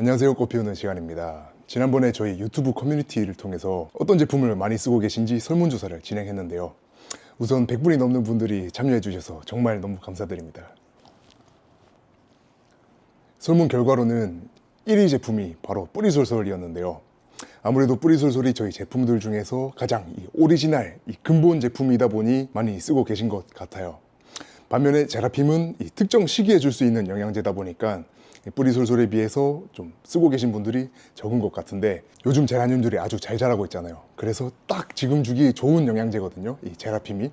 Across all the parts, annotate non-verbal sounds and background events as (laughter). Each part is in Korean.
안녕하세요. 꽃 피우는 시간입니다. 지난번에 저희 유튜브 커뮤니티를 통해서 어떤 제품을 많이 쓰고 계신지 설문조사를 진행했는데요. 우선 100분이 넘는 분들이 참여해 주셔서 정말 너무 감사드립니다. 설문 결과로는 1위 제품이 바로 뿌리솔솔이었는데요. 아무래도 뿌리솔솔이 저희 제품들 중에서 가장 이 오리지널, 이 근본 제품이다 보니 많이 쓰고 계신 것 같아요. 반면에 제라핌은 이 특정 시기에 줄 수 있는 영양제다 보니까 이 뿌리솔솔에 비해서 좀 쓰고 계신 분들이 적은 것 같은데 요즘 제라늄들이 아주 잘 자라고 있잖아요. 그래서 딱 지금 주기 좋은 영양제거든요. 이 제라핌이.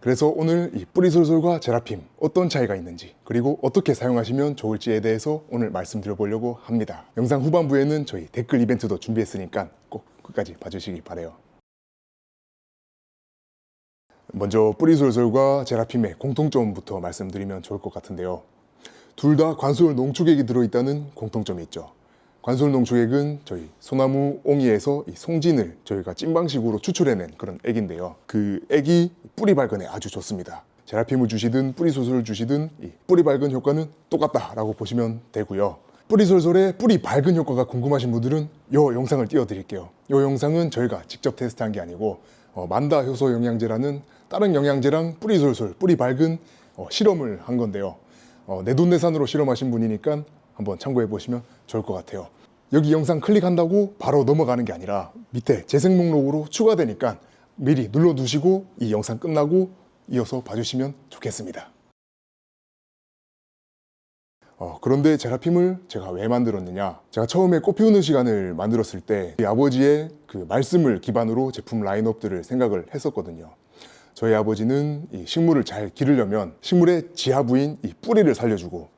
그래서 오늘 이 뿌리솔솔과 제라핌 어떤 차이가 있는지 그리고 어떻게 사용하시면 좋을지에 대해서 오늘 말씀드려 보려고 합니다. 영상 후반부에는 저희 댓글 이벤트도 준비했으니까 꼭 끝까지 봐주시기 바래요. 먼저 뿌리솔솔과 제라핌의 공통점부터 말씀드리면 좋을 것 같은데요. 둘 다 관솔 농축액이 들어있다는 공통점이 있죠. 관솔 농축액은 저희 소나무 옹이에서 이 송진을 저희가 찐방식으로 추출해낸 그런 액인데요. 그 액이 뿌리 발근에 아주 좋습니다. 제라핌을 주시든 뿌리솔솔을 주시든 이 뿌리 발근 효과는 똑같다라고 보시면 되고요. 뿌리솔솔의 뿌리 밝은 효과가 궁금하신 분들은 이 영상을 띄워드릴게요. 이 영상은 저희가 직접 테스트한 게 아니고 어, 만다 효소 영양제라는 다른 영양제랑 뿌리솔솔, 뿌리 밝은 어, 실험을 한 건데요. 어, 내돈내산으로 실험하신 분이니까 한번 참고해 보시면 좋을 것 같아요. 여기 영상 클릭한다고 바로 넘어가는 게 아니라 밑에 재생 목록으로 추가되니까 미리 눌러 두시고 이 영상 끝나고 이어서 봐주시면 좋겠습니다. 어, 그런데 제라핌을 제가 왜 만들었느냐? 제가 처음에 꽃 피우는 시간을 만들었을 때이 아버지의 그 말씀을 기반으로 제품 라인업들을 생각을 했었거든요. 저희 아버지는 이 식물을 잘 기르려면 식물의 지하 부인 이 뿌리를 살려주고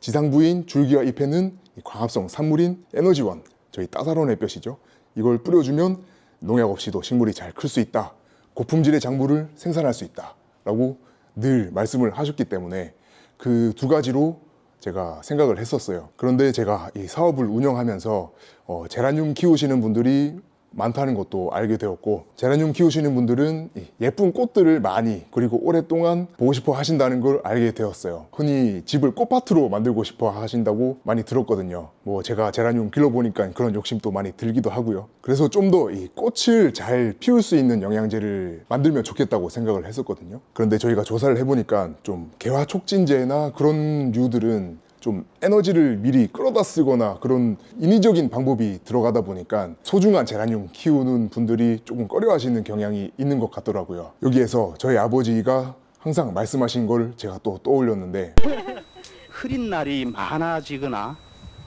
지상 부인 줄기와 잎에는 이 광합성 산물인 에너지원, 저희 따사로운 햇볕이죠. 이걸 뿌려주면 농약 없이도 식물이 잘 클 수 있다. 고품질의 작물을 생산할 수 있다. 라고 늘 말씀을 하셨기 때문에 그 두 가지로 제가 생각을 했었어요. 그런데 제가 이 사업을 운영하면서 어, 제라늄 키우시는 분들이 많다는 것도 알게 되었고 제라늄 키우시는 분들은 이 예쁜 꽃들을 많이 그리고 오랫동안 보고 싶어 하신다는 걸 알게 되었어요. 흔히 집을 꽃밭으로 만들고 싶어 하신다고 많이 들었거든요. 뭐 제가 제라늄 길러보니까 그런 욕심도 많이 들기도 하고요. 그래서 좀 더 이 꽃을 잘 피울 수 있는 영양제를 만들면 좋겠다고 생각을 했었거든요. 그런데 저희가 조사를 해보니까 좀 개화 촉진제나 그런 류들은 좀 에너지를 미리 끌어다 쓰거나 그런 인위적인 방법이 들어가다 보니까 소중한 제라늄 키우는 분들이 조금 꺼려하시는 경향이 있는 것 같더라고요. 여기에서 저희 아버지가 항상 말씀하신 걸 제가 또 떠올렸는데 (laughs) 흐린 날이 많아지거나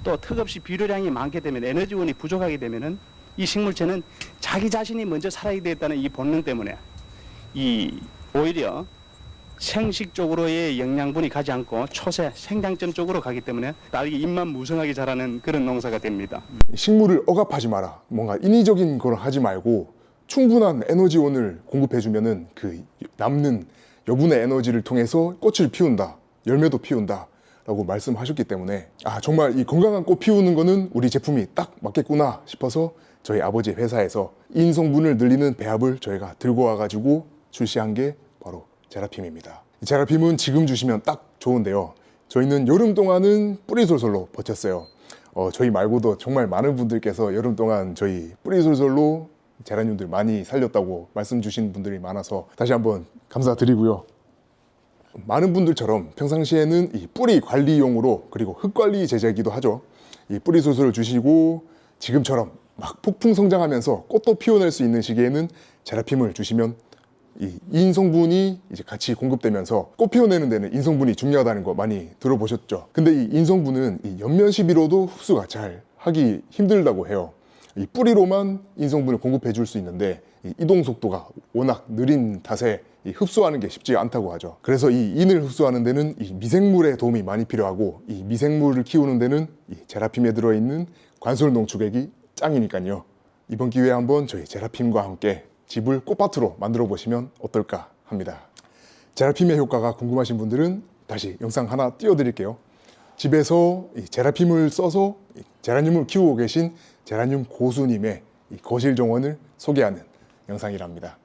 또 턱없이 비료량이 많게 되면 에너지원이 부족하게 되면은 이 식물체는 자기 자신이 먼저 살아야 되겠다는 이 본능 때문에 이 오히려 생식 쪽으로의 영양분이 가지 않고 초세 생장점 쪽으로 가기 때문에 딸기 잎만 무성하게 자라는 그런 농사가 됩니다. 식물을 억압하지 마라. 뭔가 인위적인 걸 하지 말고 충분한 에너지원을 공급해주면은 그 남는 여분의 에너지를 통해서 꽃을 피운다. 열매도 피운다. 라고 말씀하셨기 때문에 아 정말 이 건강한 꽃 피우는 거는 우리 제품이 딱 맞겠구나 싶어서 저희 아버지 회사에서 인성분을 늘리는 배합을 저희가 들고 와가지고 출시한 게 제라핌입니다. 이 제라핌은 지금 주시면 딱 좋은데요. 저희는 여름 동안은 뿌리솔솔로 버텼어요. 어, 저희 말고도 정말 많은 분들께서 여름 동안 저희 뿌리솔솔로 제라늄들 많이 살렸다고 말씀 주신 분들이 많아서 다시 한번 감사드리고요. 많은 분들처럼 평상시에는 이 뿌리 관리용으로 그리고 흙 관리 제제기도 하죠. 이 뿌리 소스를 주시고 지금처럼 막 폭풍 성장하면서 꽃도 피워낼 수 있는 시기에는 제라핌을 주시면 이 인성분이 이제 같이 공급되면서 꽃 피워내는 데는 인성분이 중요하다는 거 많이 들어보셨죠. 근데 이 인성분은 이 옆면 시비로도 흡수가 잘 하기 힘들다고 해요. 이 뿌리로만 인성분을 공급해 줄 수 있는데 이 이동 속도가 워낙 느린 탓에 이 흡수하는 게 쉽지 않다고 하죠. 그래서 이 인을 흡수하는 데는 이 미생물의 도움이 많이 필요하고 이 미생물을 키우는 데는 이 제라핌에 들어있는 관솔 농축액이 짱이니까요. 이번 기회에 한번 저희 제라핌과 함께 집을 꽃밭으로 만들어 보시면 어떨까 합니다. 제라핌의 효과가 궁금하신 분들은 다시 영상 하나 띄워드릴게요. 집에서 이 제라핌을 써서 이 제라늄을 키우고 계신 제라늄 고수님의 이 거실 정원을 소개하는 영상이랍니다.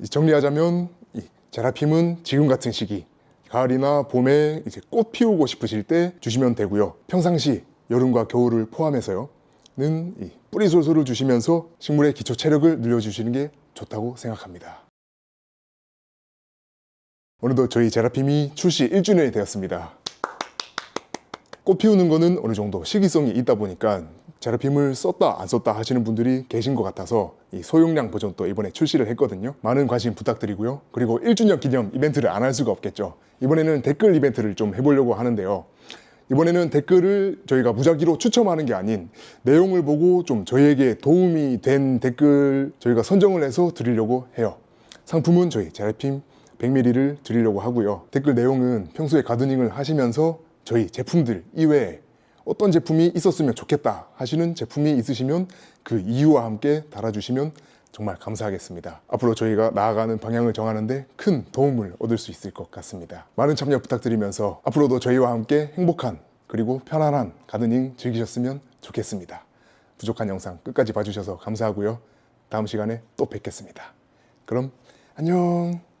이 정리하자면 이 제라핌은 지금 같은 시기 가을이나 봄에 이제 꽃 피우고 싶으실 때 주시면 되고요. 평상시 여름과 겨울을 포함해서요. 는이 뿌리 솔솔을 주시면서 식물의 기초 체력을 늘려주시는 게 좋다고 생각합니다. 오늘도 저희 제라핌이 출시 1주년이 되었습니다. 꽃 피우는 거는 어느 정도 시기성이 있다 보니까 제라핌을 썼다 안 썼다 하시는 분들이 계신 것 같아서 이 소용량 버전 또 이번에 출시를 했거든요. 많은 관심 부탁드리고요. 그리고 1주년 기념 이벤트를 안 할 수가 없겠죠. 이번에는 댓글 이벤트를 좀 해보려고 하는데요. 이번에는 댓글을 저희가 무작위로 추첨하는 게 아닌 내용을 보고 좀 저희에게 도움이 된 댓글 저희가 선정을 해서 드리려고 해요. 상품은 저희 제라핌 100ml를 드리려고 하고요. 댓글 내용은 평소에 가드닝을 하시면서 저희 제품들 이외에 어떤 제품이 있었으면 좋겠다 하시는 제품이 있으시면 그 이유와 함께 달아주시면 정말 감사하겠습니다. 앞으로 저희가 나아가는 방향을 정하는데 큰 도움을 얻을 수 있을 것 같습니다. 많은 참여 부탁드리면서 앞으로도 저희와 함께 행복한 그리고 편안한 가드닝 즐기셨으면 좋겠습니다. 부족한 영상 끝까지 봐주셔서 감사하고요. 다음 시간에 또 뵙겠습니다. 그럼 안녕.